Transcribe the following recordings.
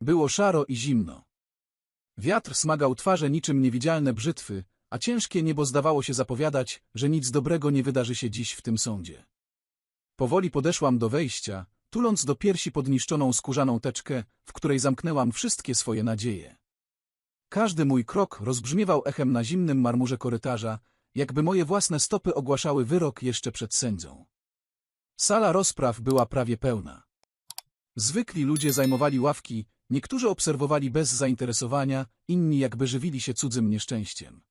Było szaro i zimno. Wiatr smagał twarze niczym niewidzialne brzytwy, a ciężkie niebo zdawało się zapowiadać, że nic dobrego nie wydarzy się dziś w tym sądzie. Powoli podeszłam do wejścia, tuląc do piersi podniszczoną skórzaną teczkę, w której zamknęłam wszystkie swoje nadzieje. Każdy mój krok rozbrzmiewał echem na zimnym marmurze korytarza, jakby moje własne stopy ogłaszały wyrok jeszcze przed sędzią. Sala rozpraw była prawie pełna. Zwykli ludzie zajmowali ławki, niektórzy obserwowali bez zainteresowania, inni jakby żywili się cudzym nieszczęściem.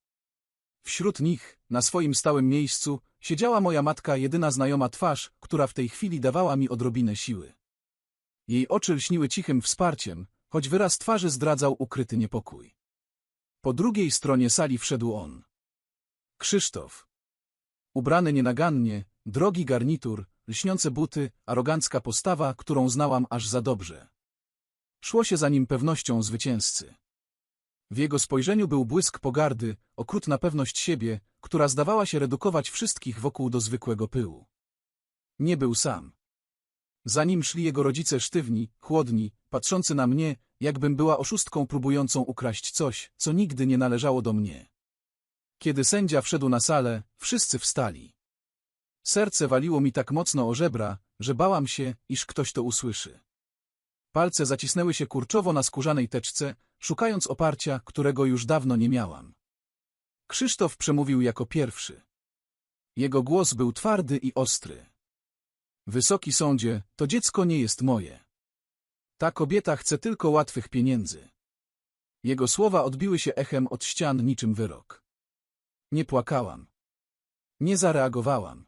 Wśród nich, na swoim stałym miejscu, siedziała moja matka, jedyna znajoma twarz, która w tej chwili dawała mi odrobinę siły. Jej oczy lśniły cichym wsparciem, choć wyraz twarzy zdradzał ukryty niepokój. Po drugiej stronie sali wszedł on. Krzysztof. Ubrany nienagannie, drogi garnitur, lśniące buty, arogancka postawa, którą znałam aż za dobrze. Szło się za nim pewnością zwycięzcy. W jego spojrzeniu był błysk pogardy, okrutna pewność siebie, która zdawała się redukować wszystkich wokół do zwykłego pyłu. Nie był sam. Za nim szli jego rodzice sztywni, chłodni, patrzący na mnie, jakbym była oszustką próbującą ukraść coś, co nigdy nie należało do mnie. Kiedy sędzia wszedł na salę, wszyscy wstali. Serce waliło mi tak mocno o żebra, że bałam się, iż ktoś to usłyszy. Palce zacisnęły się kurczowo na skórzanej teczce, szukając oparcia, którego już dawno nie miałam. Krzysztof przemówił jako pierwszy. Jego głos był twardy i ostry. Wysoki sądzie, to dziecko nie jest moje. Ta kobieta chce tylko łatwych pieniędzy. Jego słowa odbiły się echem od ścian niczym wyrok. Nie płakałam. Nie zareagowałam.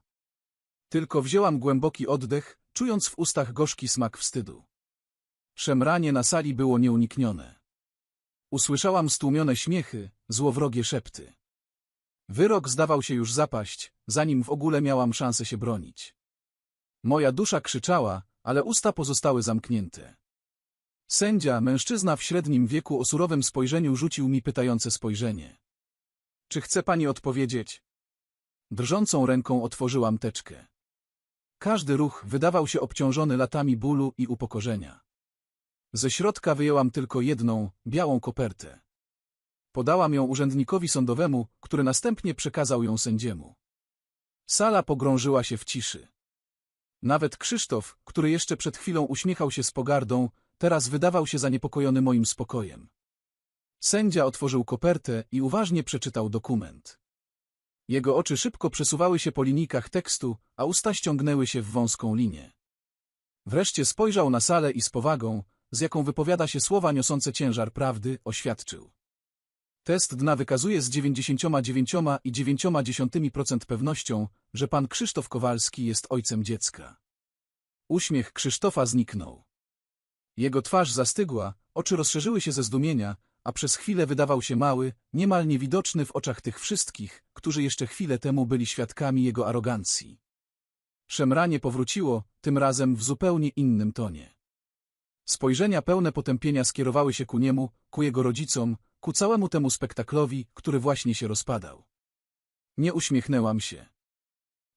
Tylko wzięłam głęboki oddech, czując w ustach gorzki smak wstydu. Szemranie na sali było nieuniknione. Usłyszałam stłumione śmiechy, złowrogie szepty. Wyrok zdawał się już zapaść, zanim w ogóle miałam szansę się bronić. Moja dusza krzyczała, ale usta pozostały zamknięte. Sędzia, mężczyzna w średnim wieku o surowym spojrzeniu rzucił mi pytające spojrzenie. Czy chce pani odpowiedzieć? Drżącą ręką otworzyłam teczkę. Każdy ruch wydawał się obciążony latami bólu i upokorzenia. Ze środka wyjęłam tylko jedną, białą kopertę. Podałam ją urzędnikowi sądowemu, który następnie przekazał ją sędziemu. Sala pogrążyła się w ciszy. Nawet Krzysztof, który jeszcze przed chwilą uśmiechał się z pogardą, teraz wydawał się zaniepokojony moim spokojem. Sędzia otworzył kopertę i uważnie przeczytał dokument. Jego oczy szybko przesuwały się po linijkach tekstu, a usta ściągnęły się w wąską linię. Wreszcie spojrzał na salę i z powagą, z jaką wypowiada się słowa niosące ciężar prawdy, oświadczył. Test dna wykazuje z 99,9% pewnością, że pan Krzysztof Kowalski jest ojcem dziecka. Uśmiech Krzysztofa zniknął. Jego twarz zastygła, oczy rozszerzyły się ze zdumienia, a przez chwilę wydawał się mały, niemal niewidoczny w oczach tych wszystkich, którzy jeszcze chwilę temu byli świadkami jego arogancji. Szemranie powróciło, tym razem w zupełnie innym tonie. Spojrzenia pełne potępienia skierowały się ku niemu, ku jego rodzicom, ku całemu temu spektaklowi, który właśnie się rozpadał. Nie uśmiechnęłam się.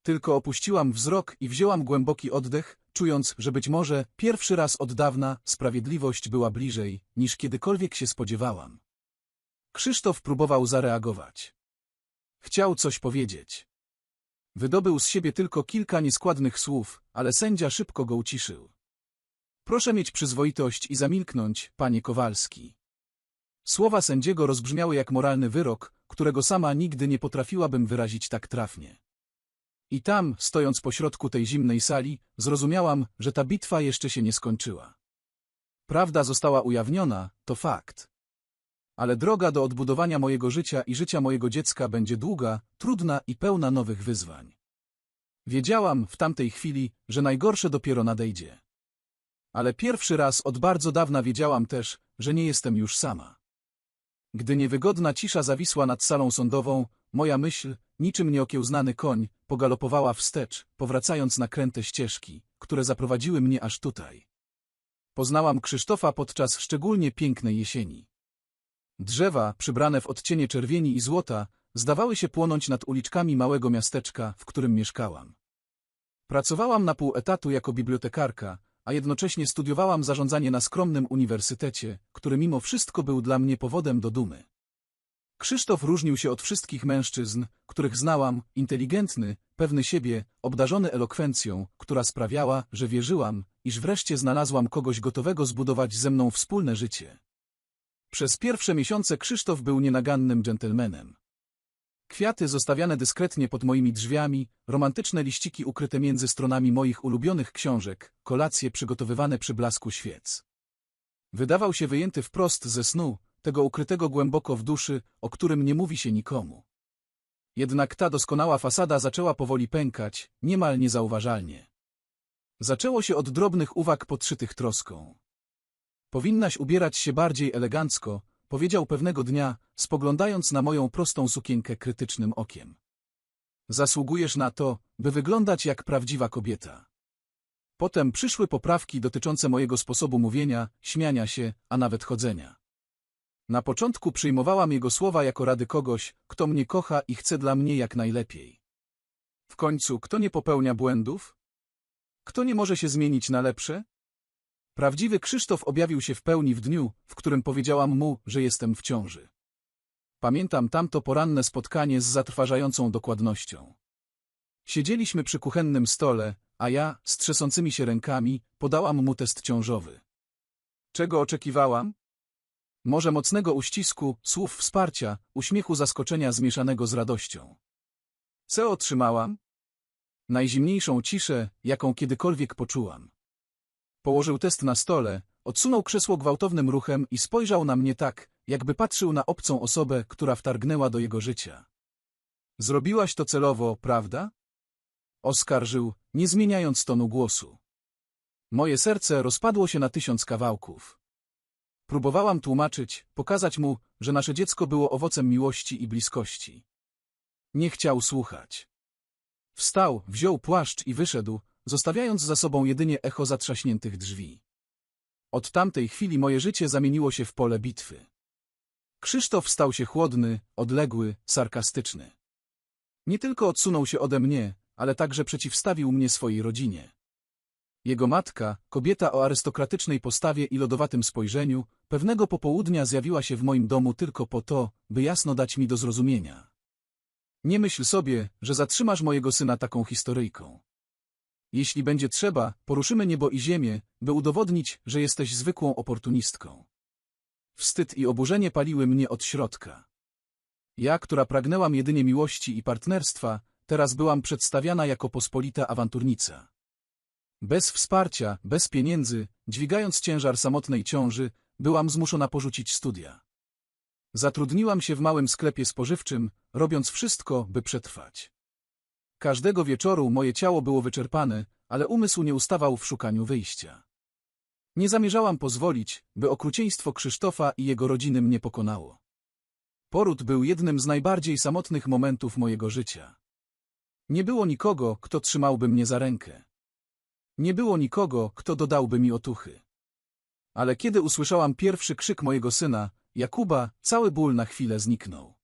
Tylko opuściłam wzrok i wzięłam głęboki oddech, czując, że być może pierwszy raz od dawna sprawiedliwość była bliżej, niż kiedykolwiek się spodziewałam. Krzysztof próbował zareagować. Chciał coś powiedzieć. Wydobył z siebie tylko kilka nieskładnych słów, ale sędzia szybko go uciszył. Proszę mieć przyzwoitość i zamilknąć, panie Kowalski. Słowa sędziego rozbrzmiały jak moralny wyrok, którego sama nigdy nie potrafiłabym wyrazić tak trafnie. I tam, stojąc pośrodku tej zimnej sali, zrozumiałam, że ta bitwa jeszcze się nie skończyła. Prawda została ujawniona, to fakt. Ale droga do odbudowania mojego życia i życia mojego dziecka będzie długa, trudna i pełna nowych wyzwań. Wiedziałam w tamtej chwili, że najgorsze dopiero nadejdzie. Ale pierwszy raz od bardzo dawna wiedziałam też, że nie jestem już sama. Gdy niewygodna cisza zawisła nad salą sądową, moja myśl, niczym nieokiełznany koń, pogalopowała wstecz, powracając na kręte ścieżki, które zaprowadziły mnie aż tutaj. Poznałam Krzysztofa podczas szczególnie pięknej jesieni. Drzewa, przybrane w odcienie czerwieni i złota, zdawały się płonąć nad uliczkami małego miasteczka, w którym mieszkałam. Pracowałam na pół etatu jako bibliotekarka, a jednocześnie studiowałam zarządzanie na skromnym uniwersytecie, który mimo wszystko był dla mnie powodem do dumy. Krzysztof różnił się od wszystkich mężczyzn, których znałam, inteligentny, pewny siebie, obdarzony elokwencją, która sprawiała, że wierzyłam, iż wreszcie znalazłam kogoś gotowego zbudować ze mną wspólne życie. Przez pierwsze miesiące Krzysztof był nienagannym dżentelmenem. Kwiaty zostawiane dyskretnie pod moimi drzwiami, romantyczne liściki ukryte między stronami moich ulubionych książek, kolacje przygotowywane przy blasku świec. Wydawał się wyjęty wprost ze snu, tego ukrytego głęboko w duszy, o którym nie mówi się nikomu. Jednak ta doskonała fasada zaczęła powoli pękać, niemal niezauważalnie. Zaczęło się od drobnych uwag podszytych troską. Powinnaś ubierać się bardziej elegancko, powiedział pewnego dnia, spoglądając na moją prostą sukienkę krytycznym okiem. Zasługujesz na to, by wyglądać jak prawdziwa kobieta. Potem przyszły poprawki dotyczące mojego sposobu mówienia, śmiania się, a nawet chodzenia. Na początku przyjmowałam jego słowa jako rady kogoś, kto mnie kocha i chce dla mnie jak najlepiej. W końcu, kto nie popełnia błędów? Kto nie może się zmienić na lepsze? Prawdziwy Krzysztof objawił się w pełni w dniu, w którym powiedziałam mu, że jestem w ciąży. Pamiętam tamto poranne spotkanie z zatrważającą dokładnością. Siedzieliśmy przy kuchennym stole, a ja, z trzęsącymi się rękami, podałam mu test ciążowy. Czego oczekiwałam? Może mocnego uścisku, słów wsparcia, uśmiechu zaskoczenia zmieszanego z radością. Co otrzymałam? Najzimniejszą ciszę, jaką kiedykolwiek poczułam. Położył test na stole, odsunął krzesło gwałtownym ruchem i spojrzał na mnie tak, jakby patrzył na obcą osobę, która wtargnęła do jego życia. Zrobiłaś to celowo, prawda? Oskarżył, nie zmieniając tonu głosu. Moje serce rozpadło się na tysiąc kawałków. Próbowałam tłumaczyć, pokazać mu, że nasze dziecko było owocem miłości i bliskości. Nie chciał słuchać. Wstał, wziął płaszcz i wyszedł, zostawiając za sobą jedynie echo zatrzaśniętych drzwi. Od tamtej chwili moje życie zamieniło się w pole bitwy. Krzysztof stał się chłodny, odległy, sarkastyczny. Nie tylko odsunął się ode mnie, ale także przeciwstawił mnie swojej rodzinie. Jego matka, kobieta o arystokratycznej postawie i lodowatym spojrzeniu, pewnego popołudnia zjawiła się w moim domu tylko po to, by jasno dać mi do zrozumienia. Nie myśl sobie, że zatrzymasz mojego syna taką historyjką. Jeśli będzie trzeba, poruszymy niebo i ziemię, by udowodnić, że jesteś zwykłą oportunistką. Wstyd i oburzenie paliły mnie od środka. Ja, która pragnęłam jedynie miłości i partnerstwa, teraz byłam przedstawiana jako pospolita awanturnica. Bez wsparcia, bez pieniędzy, dźwigając ciężar samotnej ciąży, byłam zmuszona porzucić studia. Zatrudniłam się w małym sklepie spożywczym, robiąc wszystko, by przetrwać. Każdego wieczoru moje ciało było wyczerpane, ale umysł nie ustawał w szukaniu wyjścia. Nie zamierzałam pozwolić, by okrucieństwo Krzysztofa i jego rodziny mnie pokonało. Poród był jednym z najbardziej samotnych momentów mojego życia. Nie było nikogo, kto trzymałby mnie za rękę. Nie było nikogo, kto dodałby mi otuchy. Ale kiedy usłyszałam pierwszy krzyk mojego syna, Jakuba, cały ból na chwilę zniknął.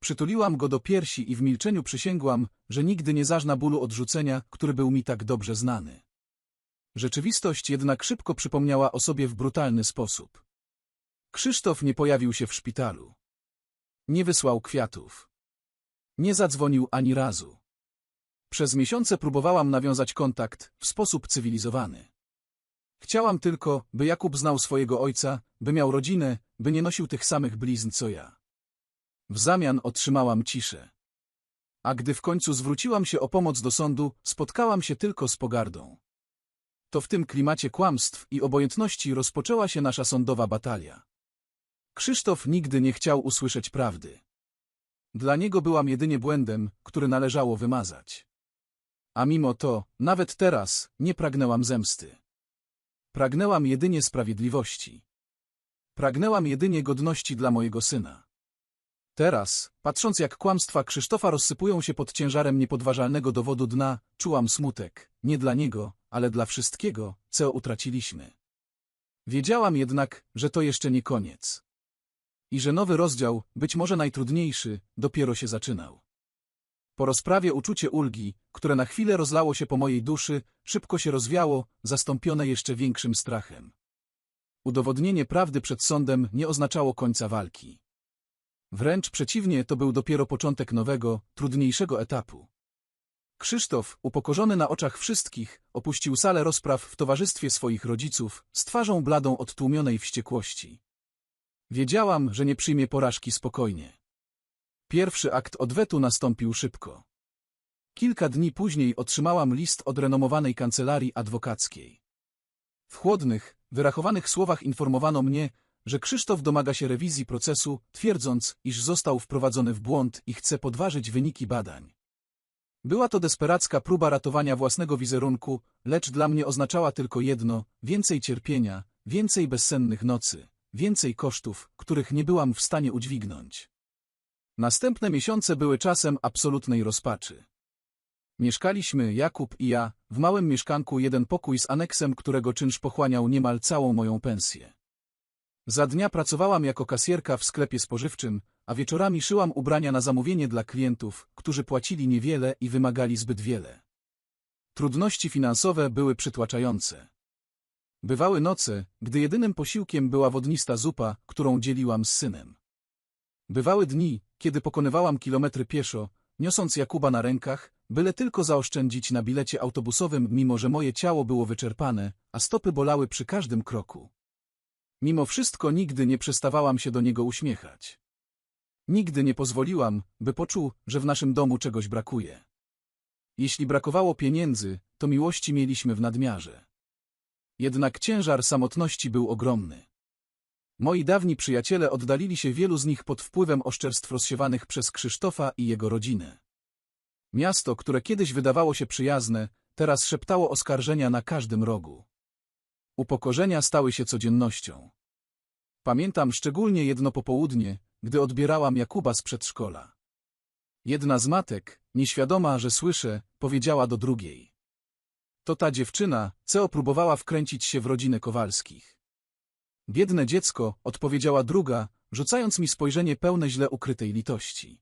Przytuliłam go do piersi i w milczeniu przysięgłam, że nigdy nie zażna bólu odrzucenia, który był mi tak dobrze znany. Rzeczywistość jednak szybko przypomniała o sobie w brutalny sposób. Krzysztof nie pojawił się w szpitalu. Nie wysłał kwiatów. Nie zadzwonił ani razu. Przez miesiące próbowałam nawiązać kontakt w sposób cywilizowany. Chciałam tylko, by Jakub znał swojego ojca, by miał rodzinę, by nie nosił tych samych blizn co ja. W zamian otrzymałam ciszę. A gdy w końcu zwróciłam się o pomoc do sądu, spotkałam się tylko z pogardą. To w tym klimacie kłamstw i obojętności rozpoczęła się nasza sądowa batalia. Krzysztof nigdy nie chciał usłyszeć prawdy. Dla niego byłam jedynie błędem, który należało wymazać. A mimo to, nawet teraz, nie pragnęłam zemsty. Pragnęłam jedynie sprawiedliwości. Pragnęłam jedynie godności dla mojego syna. Teraz, patrząc jak kłamstwa Krzysztofa rozsypują się pod ciężarem niepodważalnego dowodu dna, czułam smutek, nie dla niego, ale dla wszystkiego, co utraciliśmy. Wiedziałam jednak, że to jeszcze nie koniec. I że nowy rozdział, być może najtrudniejszy, dopiero się zaczynał. Po rozprawie uczucie ulgi, które na chwilę rozlało się po mojej duszy, szybko się rozwiało, zastąpione jeszcze większym strachem. Udowodnienie prawdy przed sądem nie oznaczało końca walki. Wręcz przeciwnie, to był dopiero początek nowego, trudniejszego etapu. Krzysztof, upokorzony na oczach wszystkich, opuścił salę rozpraw w towarzystwie swoich rodziców, z twarzą bladą od tłumionej wściekłości. Wiedziałam, że nie przyjmie porażki spokojnie. Pierwszy akt odwetu nastąpił szybko. Kilka dni później otrzymałam list od renomowanej kancelarii adwokackiej. W chłodnych, wyrachowanych słowach informowano mnie, że Krzysztof domaga się rewizji procesu, twierdząc, iż został wprowadzony w błąd i chce podważyć wyniki badań. Była to desperacka próba ratowania własnego wizerunku, lecz dla mnie oznaczała tylko jedno – więcej cierpienia, więcej bezsennych nocy, więcej kosztów, których nie byłam w stanie udźwignąć. Następne miesiące były czasem absolutnej rozpaczy. Mieszkaliśmy, Jakub i ja, w małym mieszkanku jeden pokój z aneksem, którego czynsz pochłaniał niemal całą moją pensję. Za dnia pracowałam jako kasjerka w sklepie spożywczym, a wieczorami szyłam ubrania na zamówienie dla klientów, którzy płacili niewiele i wymagali zbyt wiele. Trudności finansowe były przytłaczające. Bywały noce, gdy jedynym posiłkiem była wodnista zupa, którą dzieliłam z synem. Bywały dni, kiedy pokonywałam kilometry pieszo, niosąc Jakuba na rękach, byle tylko zaoszczędzić na bilecie autobusowym, mimo że moje ciało było wyczerpane, a stopy bolały przy każdym kroku. Mimo wszystko nigdy nie przestawałam się do niego uśmiechać. Nigdy nie pozwoliłam, by poczuł, że w naszym domu czegoś brakuje. Jeśli brakowało pieniędzy, to miłości mieliśmy w nadmiarze. Jednak ciężar samotności był ogromny. Moi dawni przyjaciele oddalili się wielu z nich pod wpływem oszczerstw rozsiewanych przez Krzysztofa i jego rodzinę. Miasto, które kiedyś wydawało się przyjazne, teraz szeptało oskarżenia na każdym rogu. Upokorzenia stały się codziennością. Pamiętam szczególnie jedno popołudnie, gdy odbierałam Jakuba z przedszkola. Jedna z matek, nieświadoma, że słyszę, powiedziała do drugiej. To ta dziewczyna, co próbowała wkręcić się w rodzinę Kowalskich. Biedne dziecko, odpowiedziała druga, rzucając mi spojrzenie pełne źle ukrytej litości.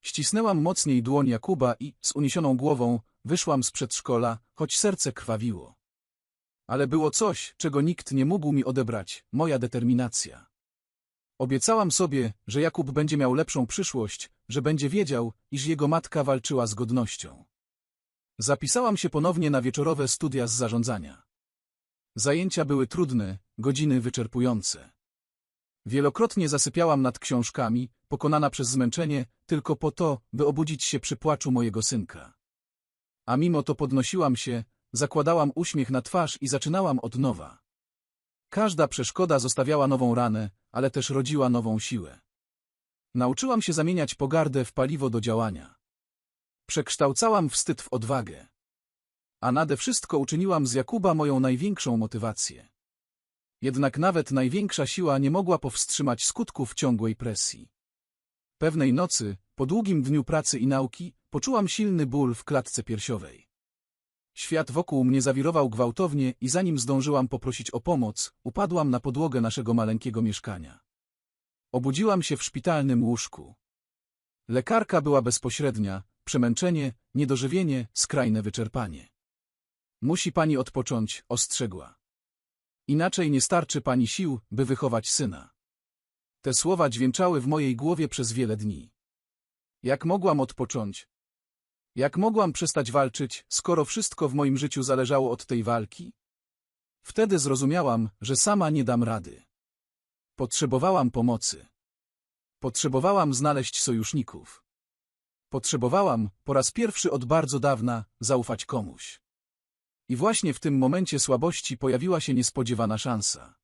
Ścisnęłam mocniej dłoń Jakuba i, z uniesioną głową, wyszłam z przedszkola, choć serce krwawiło. Ale było coś, czego nikt nie mógł mi odebrać, moja determinacja. Obiecałam sobie, że Jakub będzie miał lepszą przyszłość, że będzie wiedział, iż jego matka walczyła z godnością. Zapisałam się ponownie na wieczorowe studia z zarządzania. Zajęcia były trudne, godziny wyczerpujące. Wielokrotnie zasypiałam nad książkami, pokonana przez zmęczenie, tylko po to, by obudzić się przy płaczu mojego synka. A mimo to podnosiłam się, zakładałam uśmiech na twarz i zaczynałam od nowa. Każda przeszkoda zostawiała nową ranę, ale też rodziła nową siłę. Nauczyłam się zamieniać pogardę w paliwo do działania. Przekształcałam wstyd w odwagę. A nade wszystko uczyniłam z Jakuba moją największą motywację. Jednak nawet największa siła nie mogła powstrzymać skutków ciągłej presji. Pewnej nocy, po długim dniu pracy i nauki, poczułam silny ból w klatce piersiowej. Świat wokół mnie zawirował gwałtownie i zanim zdążyłam poprosić o pomoc, upadłam na podłogę naszego maleńkiego mieszkania. Obudziłam się w szpitalnym łóżku. Lekarka była bezpośrednia, przemęczenie, niedożywienie, skrajne wyczerpanie. Musi pani odpocząć, ostrzegła. Inaczej nie starczy pani sił, by wychować syna. Te słowa dźwięczały w mojej głowie przez wiele dni. Jak mogłam odpocząć? Jak mogłam przestać walczyć, skoro wszystko w moim życiu zależało od tej walki? Wtedy zrozumiałam, że sama nie dam rady. Potrzebowałam pomocy. Potrzebowałam znaleźć sojuszników. Potrzebowałam, po raz pierwszy od bardzo dawna, zaufać komuś. I właśnie w tym momencie słabości pojawiła się niespodziewana szansa.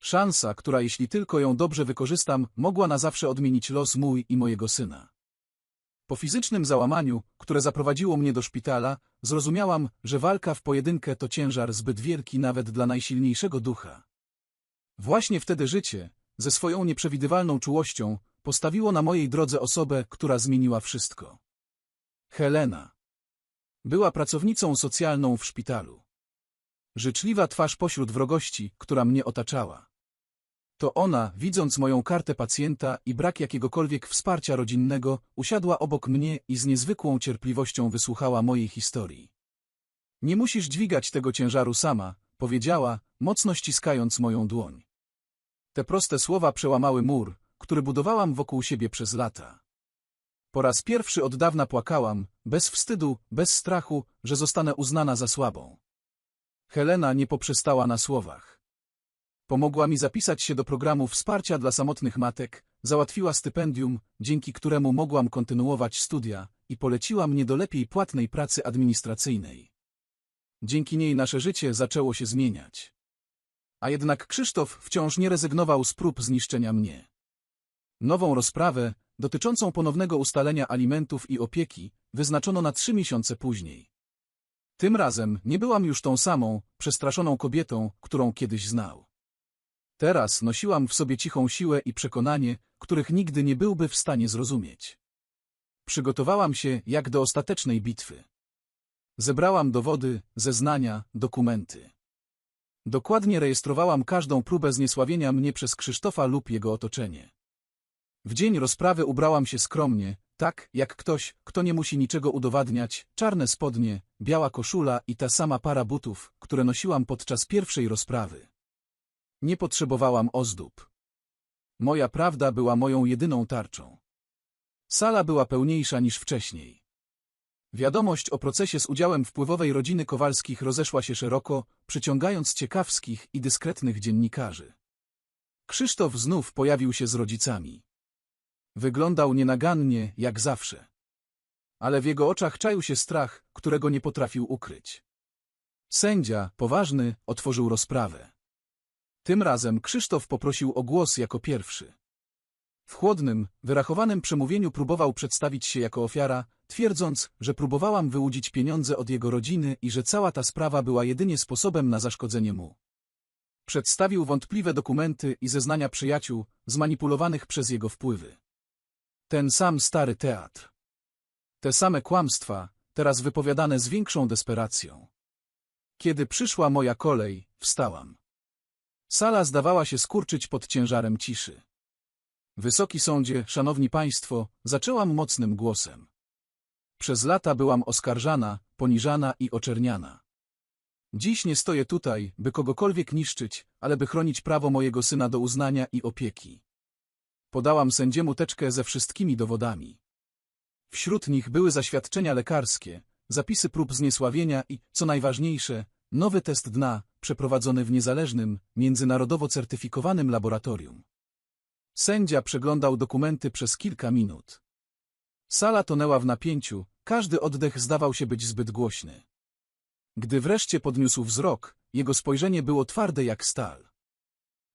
Szansa, która jeśli tylko ją dobrze wykorzystam, mogła na zawsze odmienić los mój i mojego syna. Po fizycznym załamaniu, które zaprowadziło mnie do szpitala, zrozumiałam, że walka w pojedynkę to ciężar zbyt wielki nawet dla najsilniejszego ducha. Właśnie wtedy życie, ze swoją nieprzewidywalną czułością, postawiło na mojej drodze osobę, która zmieniła wszystko. Helena. Była pracownicą socjalną w szpitalu. Życzliwa twarz pośród wrogości, która mnie otaczała. To ona, widząc moją kartę pacjenta i brak jakiegokolwiek wsparcia rodzinnego, usiadła obok mnie i z niezwykłą cierpliwością wysłuchała mojej historii. Nie musisz dźwigać tego ciężaru sama, powiedziała, mocno ściskając moją dłoń. Te proste słowa przełamały mur, który budowałam wokół siebie przez lata. Po raz pierwszy od dawna płakałam, bez wstydu, bez strachu, że zostanę uznana za słabą. Helena nie poprzestała na słowach. Pomogła mi zapisać się do programu wsparcia dla samotnych matek, załatwiła stypendium, dzięki któremu mogłam kontynuować studia i poleciła mnie do lepiej płatnej pracy administracyjnej. Dzięki niej nasze życie zaczęło się zmieniać. A jednak Krzysztof wciąż nie rezygnował z prób zniszczenia mnie. Nową rozprawę, dotyczącą ponownego ustalenia alimentów i opieki, wyznaczono na trzy miesiące później. Tym razem nie byłam już tą samą, przestraszoną kobietą, którą kiedyś znał. Teraz nosiłam w sobie cichą siłę i przekonanie, których nigdy nie byłby w stanie zrozumieć. Przygotowałam się jak do ostatecznej bitwy. Zebrałam dowody, zeznania, dokumenty. Dokładnie rejestrowałam każdą próbę zniesławienia mnie przez Krzysztofa lub jego otoczenie. W dzień rozprawy ubrałam się skromnie, tak jak ktoś, kto nie musi niczego udowadniać, czarne spodnie, biała koszula i ta sama para butów, które nosiłam podczas pierwszej rozprawy. Nie potrzebowałam ozdób. Moja prawda była moją jedyną tarczą. Sala była pełniejsza niż wcześniej. Wiadomość o procesie z udziałem wpływowej rodziny Kowalskich rozeszła się szeroko, przyciągając ciekawskich i dyskretnych dziennikarzy. Krzysztof znów pojawił się z rodzicami. Wyglądał nienagannie, jak zawsze. Ale w jego oczach czaił się strach, którego nie potrafił ukryć. Sędzia, poważny, otworzył rozprawę. Tym razem Krzysztof poprosił o głos jako pierwszy. W chłodnym, wyrachowanym przemówieniu próbował przedstawić się jako ofiara, twierdząc, że próbowałam wyłudzić pieniądze od jego rodziny i że cała ta sprawa była jedynie sposobem na zaszkodzenie mu. Przedstawił wątpliwe dokumenty i zeznania przyjaciół, zmanipulowanych przez jego wpływy. Ten sam stary teatr. Te same kłamstwa, teraz wypowiadane z większą desperacją. Kiedy przyszła moja kolej, wstałam. Sala zdawała się skurczyć pod ciężarem ciszy. Wysoki sądzie, szanowni państwo, zaczęłam mocnym głosem. Przez lata byłam oskarżana, poniżana i oczerniana. Dziś nie stoję tutaj, by kogokolwiek niszczyć, ale by chronić prawo mojego syna do uznania i opieki. Podałam sędziemu teczkę ze wszystkimi dowodami. Wśród nich były zaświadczenia lekarskie, zapisy prób zniesławienia i, co najważniejsze, nowy test dna, przeprowadzony w niezależnym, międzynarodowo certyfikowanym laboratorium. Sędzia przeglądał dokumenty przez kilka minut. Sala tonęła w napięciu, każdy oddech zdawał się być zbyt głośny. Gdy wreszcie podniósł wzrok, jego spojrzenie było twarde jak stal.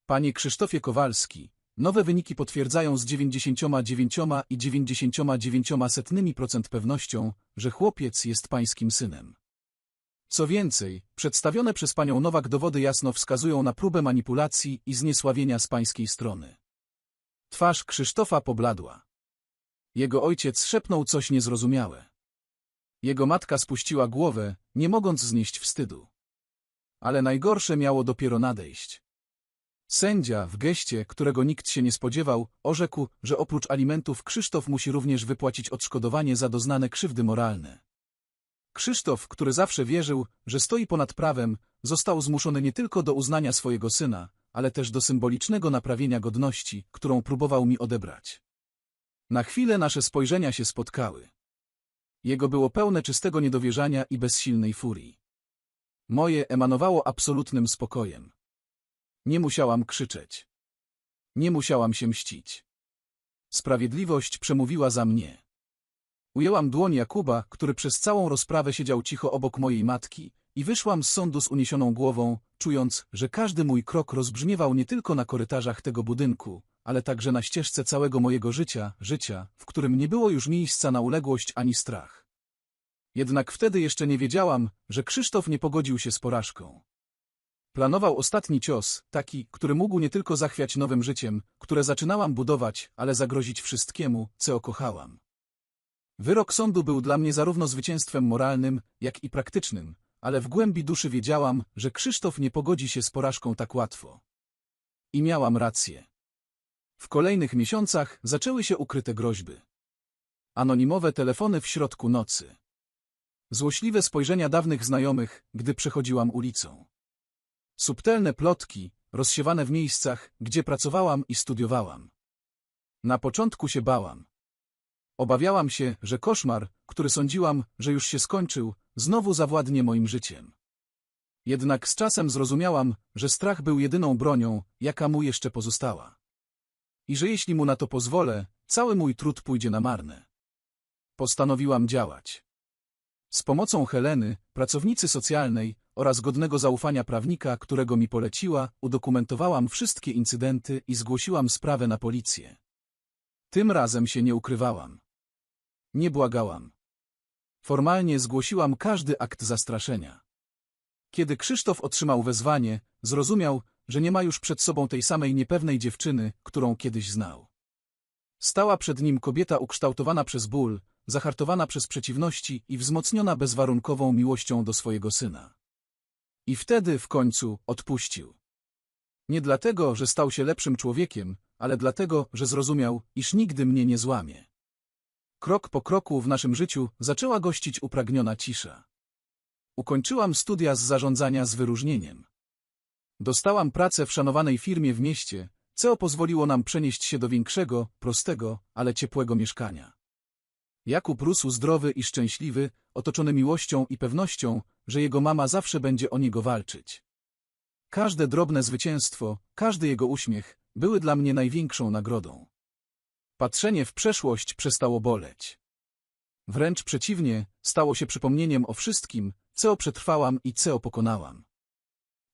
Panie Krzysztofie Kowalski, nowe wyniki potwierdzają z 99 i 99% pewnością, że chłopiec jest pańskim synem. Co więcej, przedstawione przez panią Nowak dowody jasno wskazują na próbę manipulacji i zniesławienia z pańskiej strony. Twarz Krzysztofa pobladła. Jego ojciec szepnął coś niezrozumiałe. Jego matka spuściła głowę, nie mogąc znieść wstydu. Ale najgorsze miało dopiero nadejść. Sędzia, w geście, którego nikt się nie spodziewał, orzekł, że oprócz alimentów Krzysztof musi również wypłacić odszkodowanie za doznane krzywdy moralne. Krzysztof, który zawsze wierzył, że stoi ponad prawem, został zmuszony nie tylko do uznania swojego syna, ale też do symbolicznego naprawienia godności, którą próbował mi odebrać. Na chwilę nasze spojrzenia się spotkały. Jego było pełne czystego niedowierzania i bezsilnej furii. Moje emanowało absolutnym spokojem. Nie musiałam krzyczeć. Nie musiałam się mścić. Sprawiedliwość przemówiła za mnie. Ujęłam dłoń Jakuba, który przez całą rozprawę siedział cicho obok mojej matki, i wyszłam z sądu z uniesioną głową, czując, że każdy mój krok rozbrzmiewał nie tylko na korytarzach tego budynku, ale także na ścieżce całego mojego życia, życia, w którym nie było już miejsca na uległość ani strach. Jednak wtedy jeszcze nie wiedziałam, że Krzysztof nie pogodził się z porażką. Planował ostatni cios, taki, który mógł nie tylko zachwiać nowym życiem, które zaczynałam budować, ale zagrozić wszystkiemu, co kochałam. Wyrok sądu był dla mnie zarówno zwycięstwem moralnym, jak i praktycznym, ale w głębi duszy wiedziałam, że Krzysztof nie pogodzi się z porażką tak łatwo. I miałam rację. W kolejnych miesiącach zaczęły się ukryte groźby. Anonimowe telefony w środku nocy. Złośliwe spojrzenia dawnych znajomych, gdy przechodziłam ulicą. Subtelne plotki, rozsiewane w miejscach, gdzie pracowałam i studiowałam. Na początku się bałam. Obawiałam się, że koszmar, który sądziłam, że już się skończył, znowu zawładnie moim życiem. Jednak z czasem zrozumiałam, że strach był jedyną bronią, jaka mu jeszcze pozostała. I że jeśli mu na to pozwolę, cały mój trud pójdzie na marne. Postanowiłam działać. Z pomocą Heleny, pracownicy socjalnej oraz godnego zaufania prawnika, którego mi poleciła, udokumentowałam wszystkie incydenty i zgłosiłam sprawę na policję. Tym razem się nie ukrywałam. Nie błagałam. Formalnie zgłosiłam każdy akt zastraszenia. Kiedy Krzysztof otrzymał wezwanie, zrozumiał, że nie ma już przed sobą tej samej niepewnej dziewczyny, którą kiedyś znał. Stała przed nim kobieta ukształtowana przez ból, zahartowana przez przeciwności i wzmocniona bezwarunkową miłością do swojego syna. I wtedy w końcu odpuścił. Nie dlatego, że stał się lepszym człowiekiem, ale dlatego, że zrozumiał, iż nigdy mnie nie złamie. Krok po kroku w naszym życiu zaczęła gościć upragniona cisza. Ukończyłam studia z zarządzania z wyróżnieniem. Dostałam pracę w szanowanej firmie w mieście, co pozwoliło nam przenieść się do większego, prostego, ale ciepłego mieszkania. Jakub rósł zdrowy i szczęśliwy, otoczony miłością i pewnością, że jego mama zawsze będzie o niego walczyć. Każde drobne zwycięstwo, każdy jego uśmiech były dla mnie największą nagrodą. Patrzenie w przeszłość przestało boleć. Wręcz przeciwnie, stało się przypomnieniem o wszystkim, co przetrwałam i co pokonałam.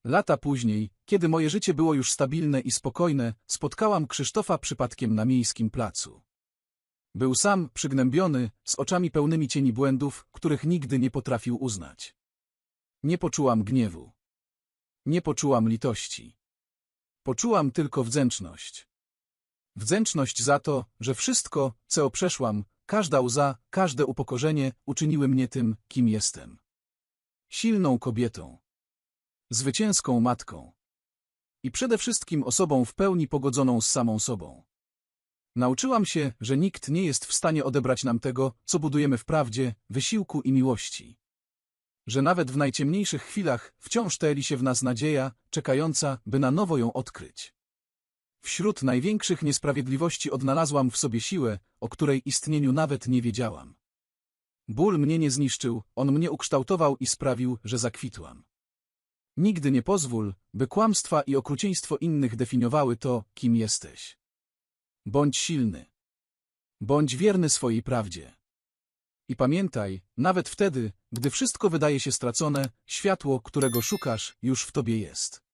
Lata później, kiedy moje życie było już stabilne i spokojne, spotkałam Krzysztofa przypadkiem na miejskim placu. Był sam, przygnębiony, z oczami pełnymi cieni błędów, których nigdy nie potrafił uznać. Nie poczułam gniewu. Nie poczułam litości. Poczułam tylko wdzięczność. Wdzięczność za to, że wszystko, co przeszłam, każda łza, każde upokorzenie uczyniły mnie tym, kim jestem. Silną kobietą. Zwycięską matką. I przede wszystkim osobą w pełni pogodzoną z samą sobą. Nauczyłam się, że nikt nie jest w stanie odebrać nam tego, co budujemy w prawdzie, wysiłku i miłości. Że nawet w najciemniejszych chwilach wciąż teli się w nas nadzieja, czekająca, by na nowo ją odkryć. Wśród największych niesprawiedliwości odnalazłam w sobie siłę, o której istnieniu nawet nie wiedziałam. Ból mnie nie zniszczył, on mnie ukształtował i sprawił, że zakwitłam. Nigdy nie pozwól, by kłamstwa i okrucieństwo innych definiowały to, kim jesteś. Bądź silny. Bądź wierny swojej prawdzie. I pamiętaj, nawet wtedy, gdy wszystko wydaje się stracone, światło, którego szukasz, już w tobie jest.